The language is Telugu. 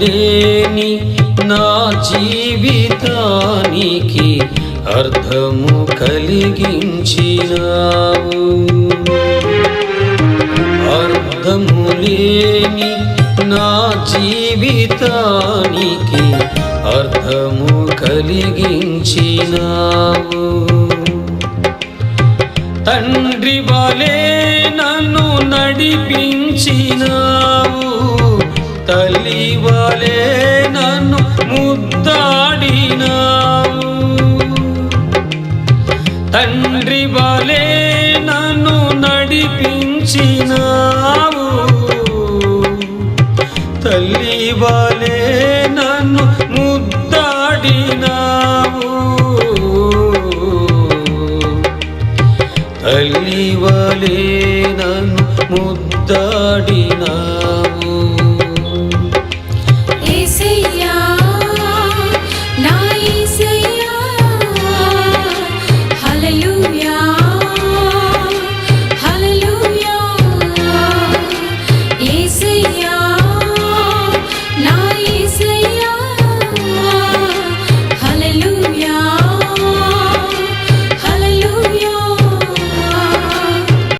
లేని నా జీవితానికి అర్థము కలిగించినావు. అర్థము లేని నా జీవితానికి అర్థము కలిగించినావు. తండ్రి వలే నన్ను నడిపించినావు తండ్రి వలే నన్ను నడిపించినావు. తల్లి వలే నన్ను ముద్దాడినావు. తల్లి వలే నన్ను ముద్దాడినావు.